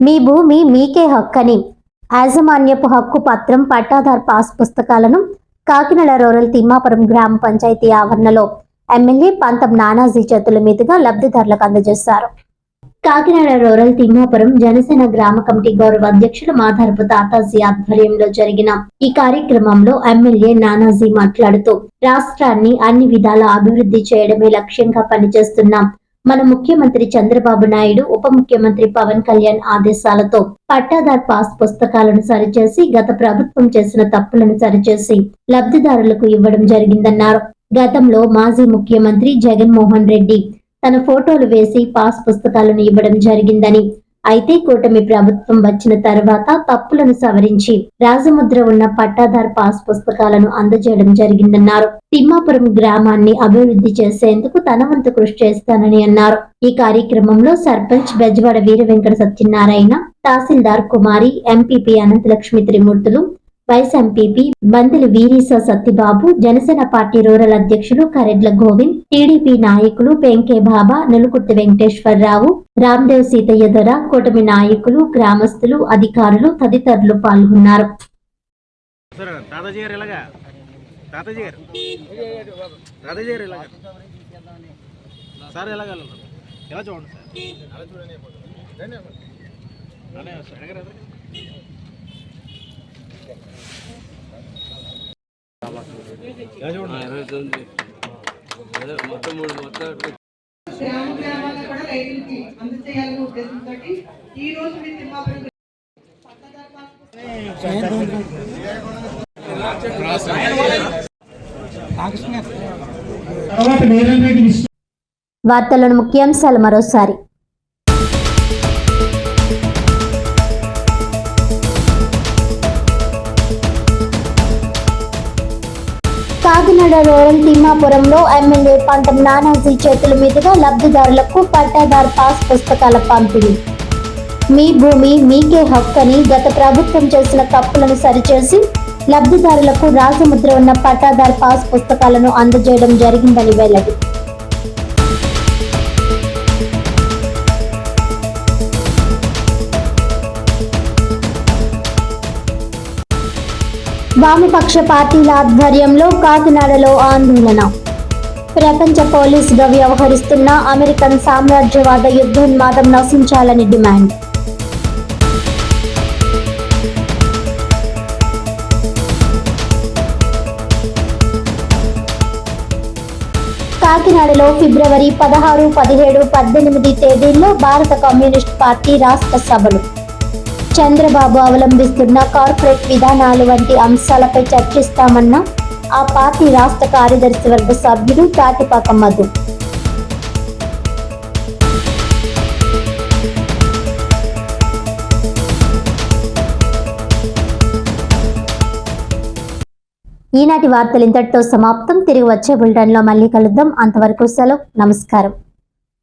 మీ భూమి మీకే హక్కని. యాజమాన్యపు హక్కు పత్రం పట్టాదార్ పాస్ పుస్తకాలను కాకినాడ రూరల్ తిమ్మాపురం గ్రామ పంచాయతీ ఆవరణలో ఎమ్మెల్యే పంతం నానాజీ చేతుల మీదుగా లబ్ధిదారులకు అందజేశారు. కాకినాడ రూరల్ తిమ్మాపురం జనసేన గ్రామ కమిటీ గౌరవ అధ్యక్షులు మాధారపు తాతాజీ ఆధ్వర్యంలో జరిగిన ఈ కార్యక్రమంలో ఎమ్మెల్యే నానాజీ మాట్లాడుతూ రాష్ట్రాన్ని అన్ని విధాల అభివృద్ధి చేయడమే లక్ష్యంగా పనిచేస్తున్నాం మన ముఖ్యమంత్రి చంద్రబాబు నాయుడు ఉప ముఖ్యమంత్రి పవన్ కళ్యాణ్ ఆదేశాలతో పట్టాదార్ పాస్ పుస్తకాలను సరిచేసి గత ప్రభుత్వం చేసిన తప్పులను సరిచేసి లబ్ధిదారులకు ఇవ్వడం జరిగిందన్నారు. గతంలో మాజీ ముఖ్యమంత్రి జగన్మోహన్ రెడ్డి తన ఫోటోలు వేసి పాస్ పుస్తకాలను ఇవ్వడం జరిగిందని అయితే కూటమి ప్రభుత్వం వచ్చిన తర్వాత తప్పులను సవరించి రాజముద్ర ఉన్న పట్టాదార్ పాస్ పుస్తకాలను అందజేయడం జరిగిందన్నారు. తిమ్మాపురం గ్రామాన్ని అభివృద్ధి చేసేందుకు తన వంతు కృషి చేస్తానని అన్నారు. ఈ కార్యక్రమంలో sarpanch Bezawada Veera Venkata Satyanarayana tahsildar Kumari MPP Anantalakshmi Trimurthulu vice MPP Bandela Veerisa Satyababu Janasena party rural అధ్యక్షులు కరెడ్ల గోవింద్ టీడీపీ నాయకులు పెంకే బాబా నులుకుర్తి వెంకటేశ్వరరావు రామ్దేవ్ సీతయ్య దొర కూటమి నాయకులు గ్రామస్తులు అధికారులు తదితరులు పాల్గొన్నారు. సార్ ఎలా చూడండి సార్? అలా చూడండి అనే సార్ ఎలాగ రా. ఎలా చూడండి అదే మొత్తం మూడు మొత్తం గ్రామ గ్రామాల్లో కూడా రైతులకి అందజేయాలనే ఉద్దేశంతో ఈ రోజు మీ తిమ్మాపురం వార్తలను ముఖ్యాంశాలు మరోసారి. కాకినాడ రూరల్ తిమ్మాపురంలో ఎమ్మెల్యే పంతం నానాజీ చేతుల మీదుగా లబ్ధిదారులకు పట్టాదార్ పాస్ పుస్తకాల పంపిణీ. మీ భూమి మీకే హక్కని గత ప్రభుత్వం చేసిన తప్పులను సరిచేసి లబ్ధిదారులకు రాజముద్ర ఉన్న పట్టాదార్ పాస్ పుస్తకాలను అందజేయడం జరిగిందని వెల్లడి. వామపక్ష పార్టీల ఆధ్వర్యంలో కాకినాడలో ఆందోళన. ప్రపంచ పోలీసుగా వ్యవహరిస్తున్న అమెరికన్ సామ్రాజ్యవాద యుద్ధోన్మాదం నశించాలని డిమాండ్. కాకినాడలో ఫిబ్రవరి పదహారు పదిహేడు పద్దెనిమిది తేదీల్లో భారత కమ్యూనిస్ట్ పార్టీ రాష్ట్ర సభలు. చంద్రబాబు అవలంబిస్తున్న కార్పొరేట్ విధానాలు వంటి అంశాలపై చర్చిస్తామన్న ఆ పార్టీ రాష్ట్ర కార్యదర్శి వర్గ సభ్యుడు తాటిపాక మధు. ఈనాటి వార్తలు ఇంతటితో సమాప్తం. తిరిగి వచ్చే బులెటిన్లో మళ్ళీ కలుద్దాం. అంతవరకు సెలవు. నమస్కారం.